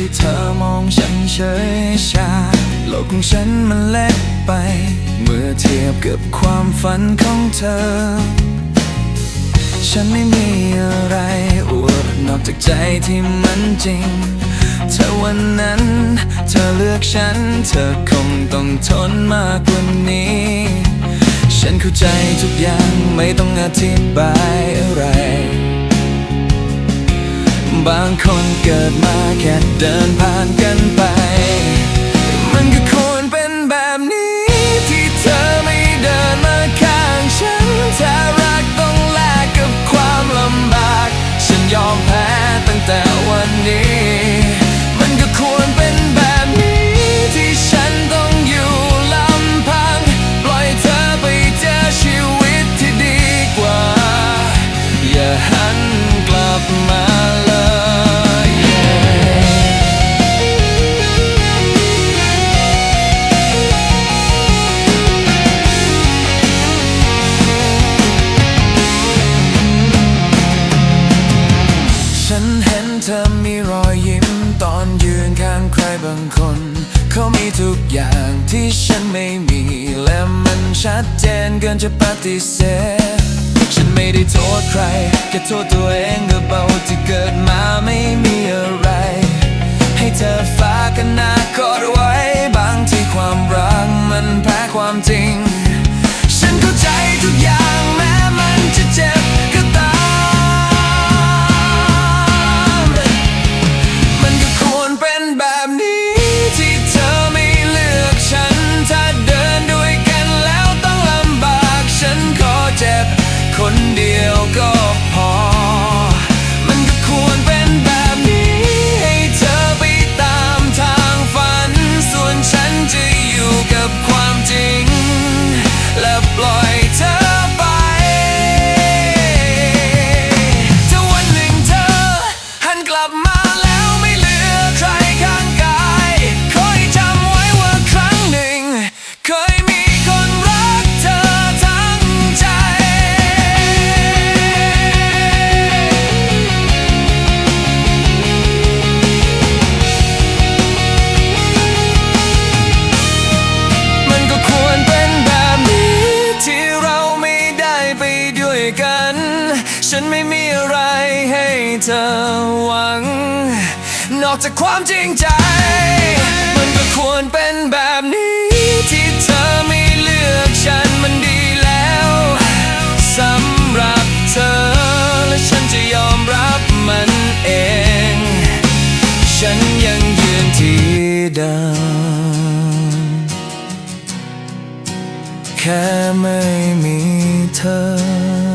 ที่เธอมองฉันเฉยชาโลกของฉันมันเล็กไป เมื่อเทียบกับความฝันของเธอ ฉันไม่มีอะไรอวดนอกจากใจที่มันจริง เธอวันนั้น เธอเลือกฉัน เธอคงต้องทนมากกว่านี้ ฉันเข้าใจทุกอย่างไม่ต้องอธิบายอะไร บางคนเกิดมาแค่เดินผ่านกันไป มันก็ควรเป็นแบบนี้ ที่เธอไม่เดินมาข้างฉัน ถ้ารักต้องแลกกับความลำบาก ฉันยอมแพ้ตั้งแต่วันนี้ เขามีทุกอย่างที่ฉันไม่มี และมันชัดเจนเกินจะปฏิเสธ ฉันไม่ได้โทษใคร แค่โทษตัวเองกับเบาที่เกิดมาไม่มีอะไร ให้เธอ ฉันไม่มีอะไรให้เธอ นอกจากความจริงใจ มันก็ควรเป็นแบบนี้ ที่เธอไม่เลือกฉันมันดีแล้วสำหรับเธอ และฉันจะยอมรับมันเอง ฉันยังยืนที่เดิมแค่ไม่มีเธอ